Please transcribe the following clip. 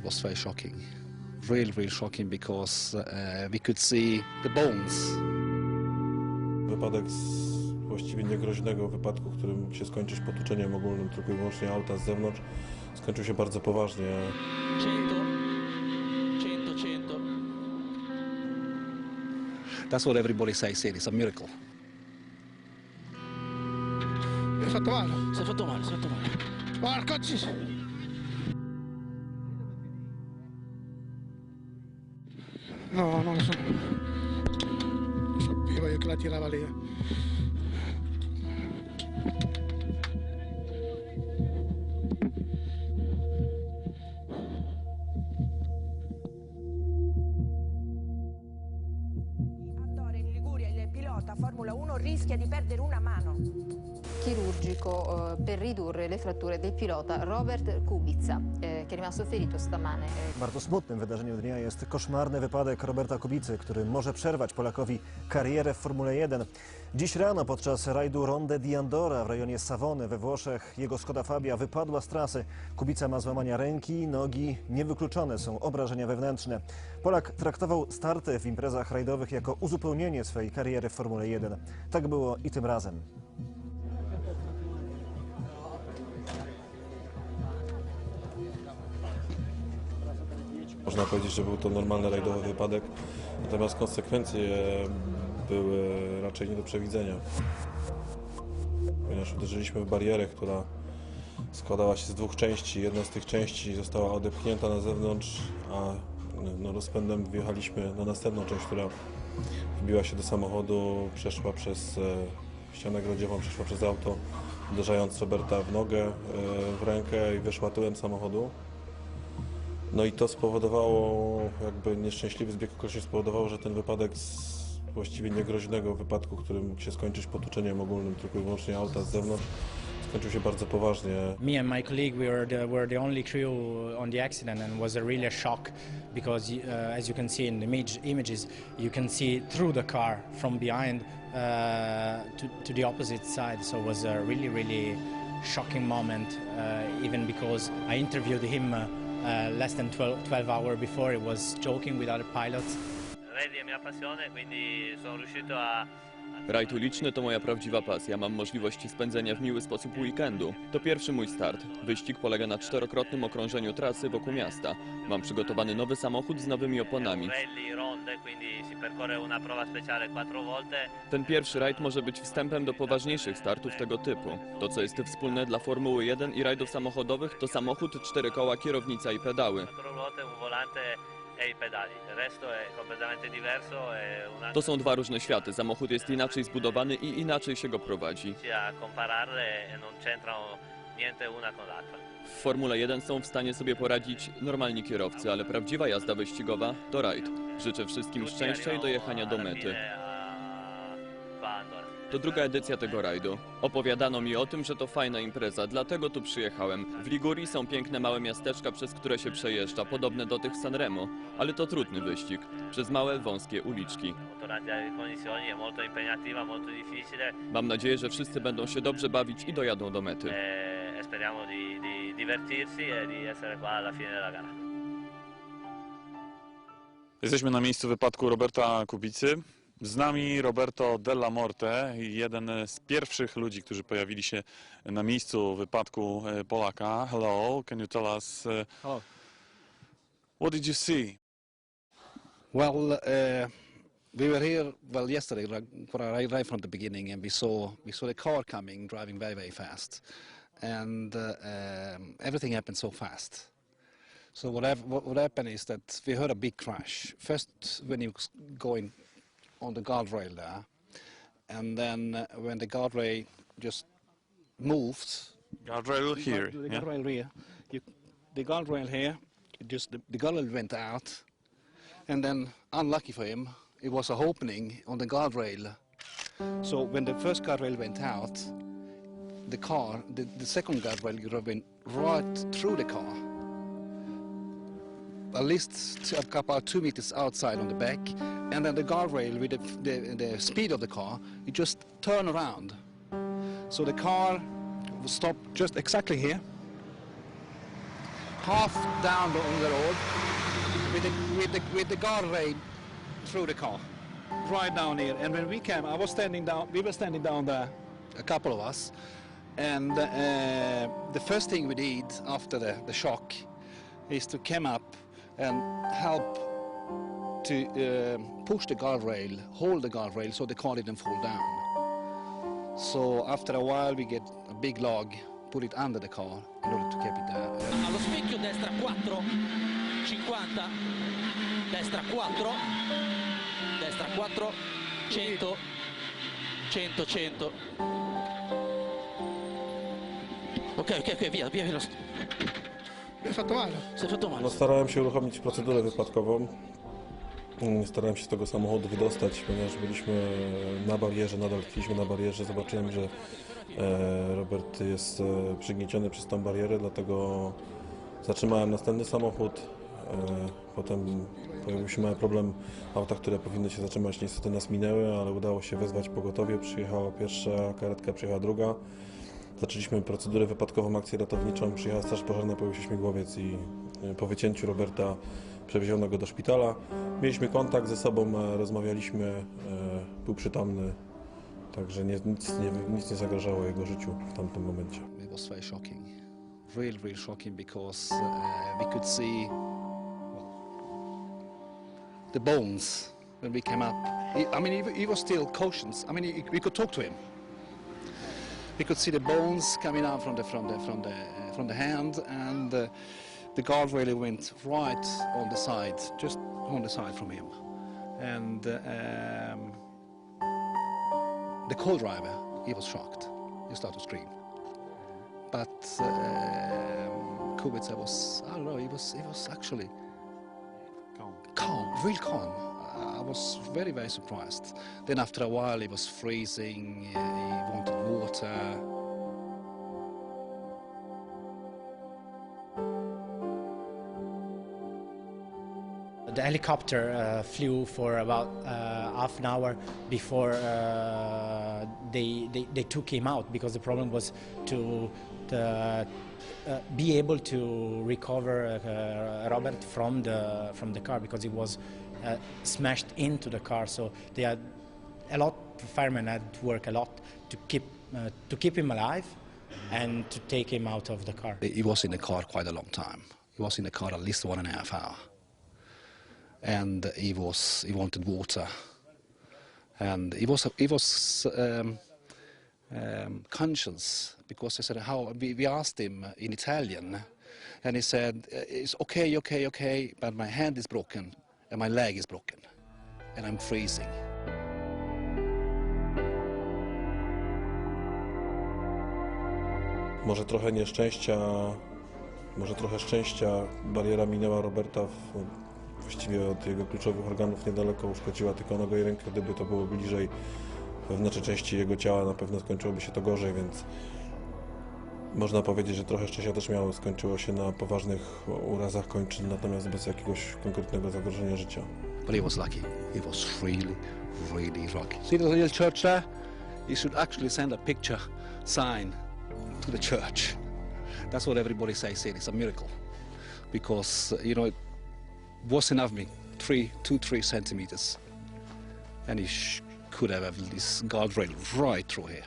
it was very shocking. Really, really shocking because uh, we could see the bones. Wypadek z właściwie niegroźnego wypadku, którym się skończyć potłuczeniem ogólnym tylko i wyłącznie auta z zewnątrz, skończył się bardzo poważnie. 100 100 100 That's what everybody says here. It's a miracle. Mi hai fatto male? si è fatto male si è fatto male Porco Gesù! No, non lo so. Sapevo io che la tirava lì. Formula 1 rischia di perdere una mano. Chirurgico eh, per ridurre le fratture del pilota Robert Kubica, eh, che è rimasto ferito stamane. eh, Bardzo smutnym wydarzeniem dnia jest koszmarny wypadek Roberta Kubicy, który może przerwać Polakowi karierę w Formule 1. Dziś rano podczas rajdu Ronde di Andorra w rejonie Savony we Włoszech jego Skoda Fabia wypadła z trasy. Kubica ma złamania ręki, nogi, niewykluczone są obrażenia wewnętrzne. Polak traktował starty w imprezach rajdowych jako uzupełnienie swojej kariery w Formule 1. Tak było i tym razem. Można powiedzieć, że był to normalny rajdowy wypadek, natomiast konsekwencje były raczej nie do przewidzenia. Ponieważ uderzyliśmy w barierę, która składała się z dwóch części. Jedna z tych części została odepchnięta na zewnątrz, a no, rozpędem wjechaliśmy na następną część, która wbiła się do samochodu, przeszła przez e, ścianę grodziową, przeszła przez auto, uderzając Roberta w nogę, e, w rękę i wyszła tyłem samochodu. No i to spowodowało, jakby nieszczęśliwy zbieg okoliczności spowodowało, że ten wypadek z właściwie niegroźnego wypadku, który mógł się skończyć potłuczeniem ogólnym tylko i wyłącznie auta z zewnątrz, skończył się bardzo poważnie. Me and my colleague, we were the, were the only crew on the accident, and was a really a shock because, uh, as you can see in the image, images, you can see through the car from behind uh, to, to the opposite side. So it was a really, really shocking moment, uh, even because I interviewed him uh, uh, less than 12, 12 hours before. He was joking with other pilots. Rally è mia passione, quindi sono riuscito a... Rajd uliczny to moja prawdziwa pasja. Mam możliwość spędzenia w miły sposób weekendu. To pierwszy mój start. Wyścig polega na czterokrotnym okrążeniu trasy wokół miasta. Mam przygotowany nowy samochód z nowymi oponami. Ten pierwszy rajd może być wstępem do poważniejszych startów tego typu. To, co jest wspólne dla Formuły 1 i rajdów samochodowych, to samochód, cztery koła, kierownica i pedały. E i pedali. Il resto è completamente diverso una... To są dwa różne światy. Samochód jest inaczej zbudowany i inaczej się go prowadzi. e. W Formule 1 są w stanie sobie poradzić normalni kierowcy, ale prawdziwa jazda wyścigowa to rajd. Życzę wszystkim szczęścia i dojechania do mety. To druga edycja tego rajdu. Opowiadano mi o tym, że to fajna impreza, dlatego tu przyjechałem. W Ligurii są piękne małe miasteczka, przez które się przejeżdża, podobne do tych Sanremo, ale to trudny wyścig, przez małe, wąskie uliczki. Mam nadzieję, że wszyscy będą się dobrze bawić i dojadą do mety. Jesteśmy na miejscu wypadku Roberta Kubicy. Z nami Roberto Della Morte, jeden z pierwszych ludzi, którzy pojawili się na miejscu wypadku e, Polaka. Hello, can you tell us uh, Hello. what did you see? Well, uh, we were here well yesterday right, right from the beginning, and we saw we saw the car coming, driving very very fast, and uh, um, everything happened so fast. So what, what what happened is that we heard a big crash first when he was going on the guardrail there, and then uh, when the guardrail just moved, Guardrail here. the yeah? guardrail here. You, the guardrail here, just the, the guardrail went out, and then unlucky for him, it was a opening on the guardrail. So when the first guardrail went out, the car, the, the second guardrail would have been right through the car. At least about two meters outside on the back, and then the guardrail with the, the, the speed of the car, you just turn around. So the car will stop just exactly here, half down on the road with the, with the, with the guardrail through the car, right down here. And when we came, I was standing down, we were standing down there, a couple of us, and uh, the first thing we did after the, the shock is to come up and help to uh, push the guardrail, hold the guardrail so the car didn't fall down. So after a while we get a big log, put it under the car in order to keep it there. Allo specchio, destra 4, 50, destra 4, destra 4, 100, 100, 100. Ok, ok, ok, via, via, via. No, starałem się uruchomić procedurę wypadkową. Mm, Starałem się z tego samochodu wydostać, ponieważ byliśmy na barierze, nadal tkiliśmy na barierze. Zobaczyłem, że e, Robert jest e, przygnieciony przez tą barierę, dlatego zatrzymałem następny samochód. E, potem pojawił się mały problem. Auta, które powinny się zatrzymać, niestety nas minęły, ale udało się wezwać pogotowie. Przyjechała pierwsza karetka, przyjechała druga. Zaczęliśmy procedurę wypadkową, akcję ratowniczą. Przyjechała straż pożarna, pojawił się śmigłowiec i e, po wycięciu Roberta przewieziono go do szpitala. Mieliśmy kontakt ze sobą, e, rozmawialiśmy, e, był przytomny, także nie, nic, nie, nic nie zagrażało jego życiu w tamtym momencie. It was very shocking, really, really shocking because we could see the bones when we came up. I mean, he, was still conscious. I mean, we could talk to him. We could see the bones coming out from the from the from the uh, from the hand, and uh, the guard really went right on the side, just on the side from him, and uh, um, the co-driver he was shocked. He started to scream but um, Kubica was I don't know he was he was actually calm, calm, real calm. I was very very surprised. Then after a while he was freezing. He wanted water. The helicopter uh, flew for about uh, half an hour before uh, they, they, they took him out because the problem was to the, uh, be able to recover uh, Robert from the, from the car because he was uh, smashed into the car. So they had a lot, firemen had to work a lot to keep, uh, to keep him alive and to take him out of the car. He was in the car quite a long time. He was in the car at least one and a half hour, and he was he wanted water, and he was he was um, um, conscious because I said how we, we asked him in Italian, and he said it's okay, okay, okay, but my hand is broken and my leg is broken, and I'm freezing. Może trochę nieszczęścia, może trochę szczęścia. Bariera minęła Roberta w, właściwie od jego kluczowych organów niedaleko, uszkodziła tylko nogę i rękę. Gdyby to było bliżej wewnętrznej części jego ciała, na pewno skończyłoby się to gorzej, więc można powiedzieć, że trochę szczęścia też miało. Skończyło się na poważnych urazach kończyn, natomiast bez jakiegoś konkretnego zagrożenia życia. But he was lucky. He was really, really lucky. See the little church there? You should actually send a picture sign to the church. That's what everybody says here. It's a miracle. Because, you know, it was enough me, three, two, three centimeters. And he sh- could have had this guardrail right through here.